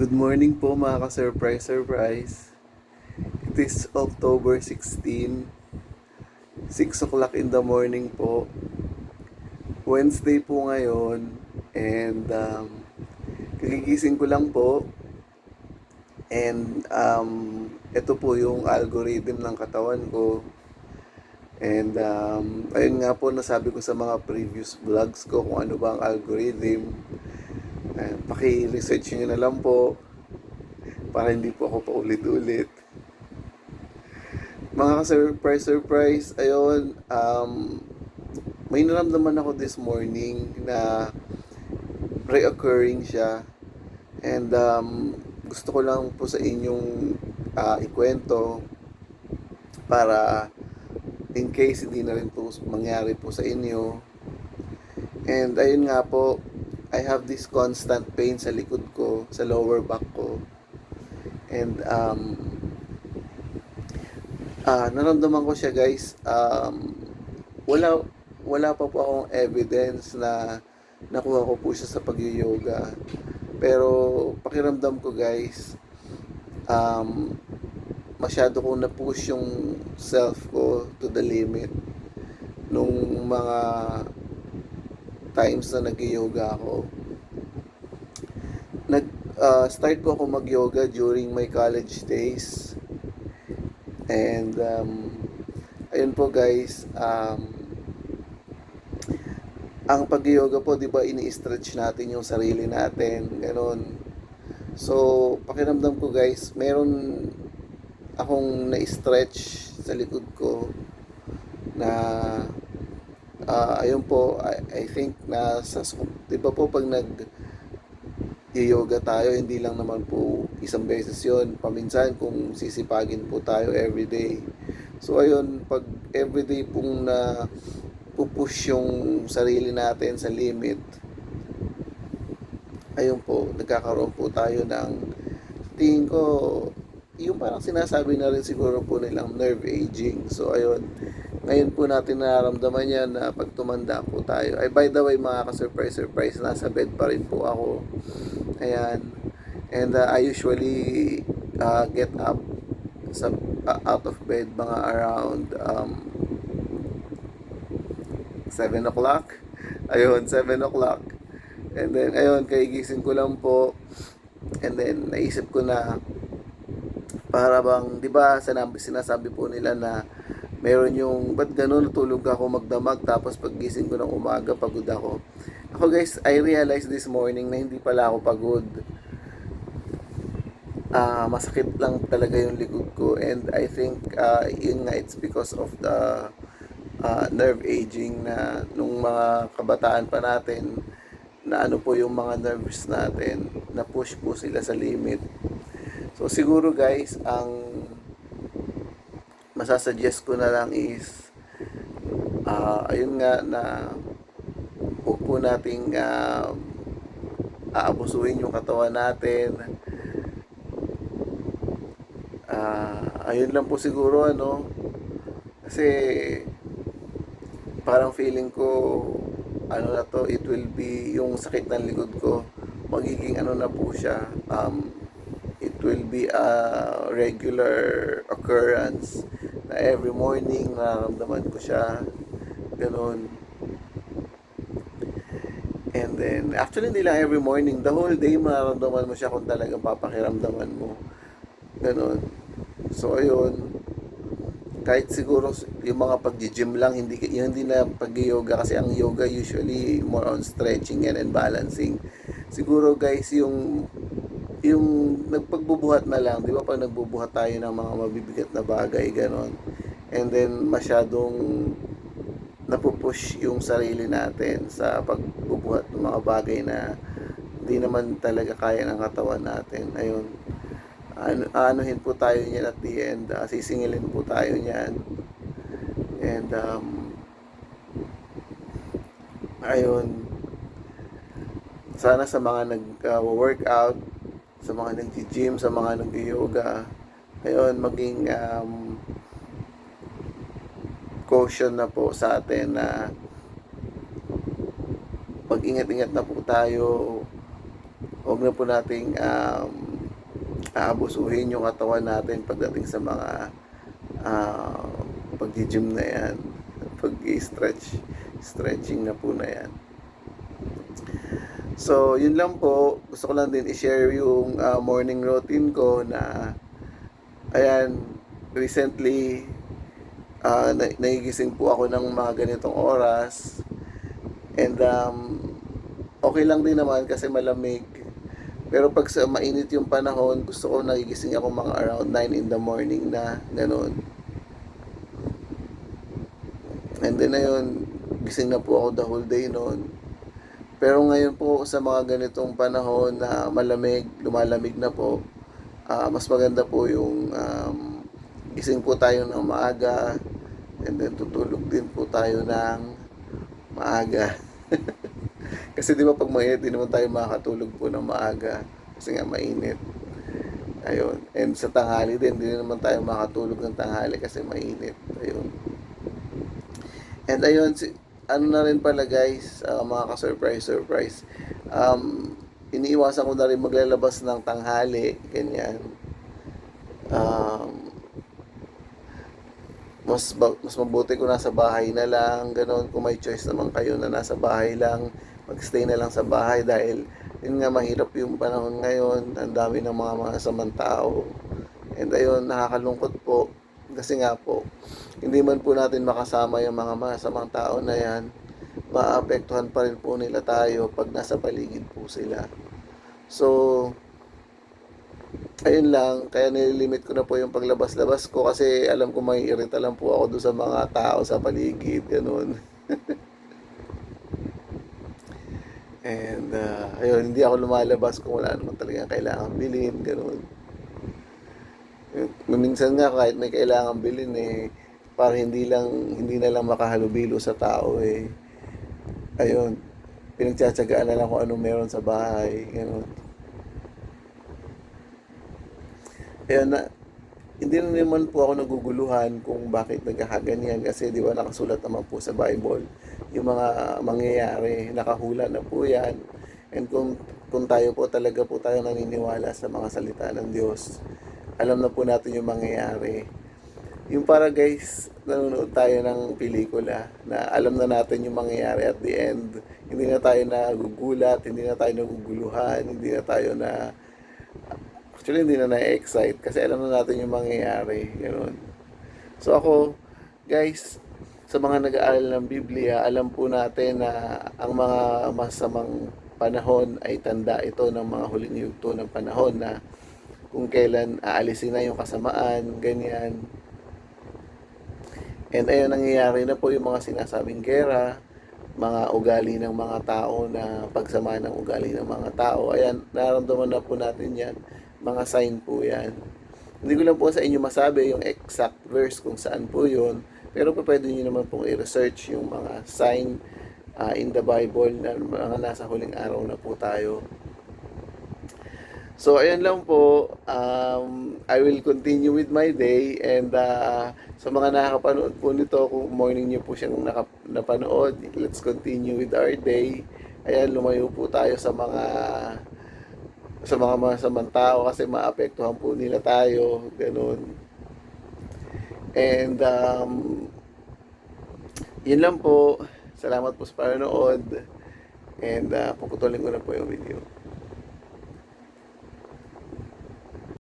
Good morning po mga ka-surprise surprise. It is October 16, 6 o'clock in the morning po. Wednesday po ngayon and um, kagigising ko lang po and um, ito po yung algorithm ng katawan ko and um, ayun nga po nasabi ko sa mga previous vlogs ko kung ano ba ang algorithm Ayan, paki-research nyo na lang po para hindi po ako paulit-ulit. Mga ka-surprise, surprise, ayun, um, may naramdaman ako this morning na reoccurring siya. And um, gusto ko lang po sa inyong ah, ikwento para in case hindi na rin po mangyari po sa inyo. And ayun nga po, I have this constant pain sa likod ko, sa lower back ko. And um ah naramdaman ko siya guys. Um wala wala pa po akong evidence na nakuha ko po siya sa pag-yoga. Pero pakiramdam ko guys, um masyado kong na-push yung self ko to the limit nung mga times na nag-yoga ako. Nag uh, start ko ako mag-yoga during my college days. And um, ayun po guys, um, ang pag-yoga po, 'di ba, ini-stretch natin yung sarili natin, ganun. So, pakiramdam ko guys, meron akong na-stretch sa likod ko na Ah, ayun po, I, I think na sa, 'di ba po pag nag yoga tayo, hindi lang naman po isang beses 'yon. Paminsan kung sisipagin po tayo everyday. So ayun, pag everyday pong na pupush yung sarili natin sa limit, ayun po, nagkakaroon po tayo ng tingin ko, yung parang sinasabi na rin siguro po nilang nerve aging. So ayun, ngayon po natin nararamdaman yan na pag tumanda po tayo. Ay, by the way, mga ka-surprise, surprise, nasa bed pa rin po ako. Ayan. And uh, I usually uh, get up sa, uh, out of bed mga around um, 7 o'clock. Ayun, 7 o'clock. And then, ayun, kaigising ko lang po. And then, naisip ko na para bang, di ba, sinabi, sinasabi po nila na meron yung, ba't ganun, natulog ako magdamag, tapos paggising ko ng umaga, pagod ako. Ako guys, I realized this morning na hindi pala ako pagod. Ah, masakit lang talaga yung likod ko and I think ah, yun nga it's because of the ah, nerve aging na nung mga kabataan pa natin na ano po yung mga nerves natin na push po sila sa limit. So siguro guys, ang masasuggest ko na lang is ah ayun nga na huwag po nating ah, aabusuhin yung katawan natin. Ah, ayun lang po siguro ano kasi parang feeling ko ano na to it will be yung sakit ng likod ko magiging ano na po siya um, it will be a regular occurrence na every morning nararamdaman ko siya. Ganun. And then actually hindi lang every morning. The whole day mararamdaman mo siya kung talagang papakiramdaman mo. Ganun. So ayun. Kahit siguro yung mga pag-gym lang hindi yung hindi na pag-yoga kasi ang yoga usually more on stretching yan and balancing. Siguro guys yung yung nagpagbubuhat na lang, di ba pag nagbubuhat tayo ng mga mabibigat na bagay, ganon. And then masyadong napupush yung sarili natin sa pagbubuhat ng mga bagay na hindi naman talaga kaya ng katawan natin. Ayun. Ano, anuhin po tayo niyan at the end. ah, sisingilin po tayo niyan. And um, ayun. Sana sa mga nag-workout, sa mga nag-gym, sa mga nag-yoga, ayun, maging um, caution na po sa atin na mag-ingat-ingat na po tayo. Huwag na po nating um, aabusuhin yung katawan natin pagdating sa mga uh, pag-gym na yan, pag-stretch, stretching na po na yan. So, yun lang po. Gusto ko lang din i-share yung ah, morning routine ko na ayan, recently ah na- nagigising po ako ng mga ganitong oras. And um, okay lang din naman kasi malamig. Pero pag sa mainit yung panahon, gusto ko nagigising ako mga around 9 in the morning na ganun. And then ayun, gising na po ako the whole day noon. Pero ngayon po sa mga ganitong panahon na malamig, lumalamig na po, ah, mas maganda po yung um, gising po tayo ng maaga and then tutulog din po tayo ng maaga. kasi di ba pag mainit, di naman tayo makakatulog po ng maaga kasi nga mainit. Ayun. And sa tanghali din, di naman tayo makatulog ng tanghali kasi mainit. Ayun. And ayun, si, ano na rin pala guys, ah, mga ka-surprise, surprise. Um, iniiwasan ko na rin maglalabas ng tanghali, ganyan. Um, mas mas mabuti kung nasa bahay na lang, ganoon kung may choice naman kayo na nasa bahay lang, magstay na lang sa bahay dahil yun nga mahirap yung panahon ngayon, ang dami ng mga mga samang tao. And ayun, nakakalungkot po kasi nga po, hindi man po natin makasama yung mga masamang tao na yan, maapektuhan pa rin po nila tayo pag nasa paligid po sila. So, ayun lang, kaya nililimit ko na po yung paglabas-labas ko kasi alam ko may irita lang po ako doon sa mga tao sa paligid, ganun. And, uh, ayun, hindi ako lumalabas kung wala naman talaga kailangan bilhin, ganun. Minsan nga kahit may kailangan bilhin eh, para hindi lang, hindi na lang makahalubilo sa tao eh. Ayun, pinagtsatsagaan na lang kung anong meron sa bahay, ganun. Kaya na, hindi na naman po ako naguguluhan kung bakit nagkakaganyan kasi di ba nakasulat naman po sa Bible yung mga mangyayari, nakahula na po yan. And kung, kung tayo po talaga po tayo naniniwala sa mga salita ng Diyos, alam na po natin yung mangyayari. Yung para guys, nanonood tayo ng pelikula na alam na natin yung mangyayari at the end. Hindi na tayo nagugulat, hindi na tayo naguguluhan, hindi na tayo na Actually, hindi na na-excite kasi alam na natin yung mangyayari. Ganun. So ako, guys, sa mga nag-aaral ng Biblia, alam po natin na ang mga masamang panahon ay tanda ito ng mga huling yugto ng panahon na kung kailan aalisin na yung kasamaan, ganyan. And ayun, nangyayari na po yung mga sinasabing gera, mga ugali ng mga tao na pagsama ng ugali ng mga tao. Ayan, nararamdaman na po natin yan mga sign po yan. Hindi ko lang po sa inyo masabi yung exact verse kung saan po yun, pero po pwede nyo naman pong i-research yung mga sign uh, in the Bible na mga nasa huling araw na po tayo. So, ayan lang po. Um, I will continue with my day and uh, sa mga nakakapanood po nito, kung morning nyo po siyang nakap- napanood, let's continue with our day. Ayan, lumayo po tayo sa mga sa mga masamang tao kasi maapektuhan po nila tayo, ganun. And um, yun lang po. Salamat po sa panonood. And uh, puputulin ko na po yung video.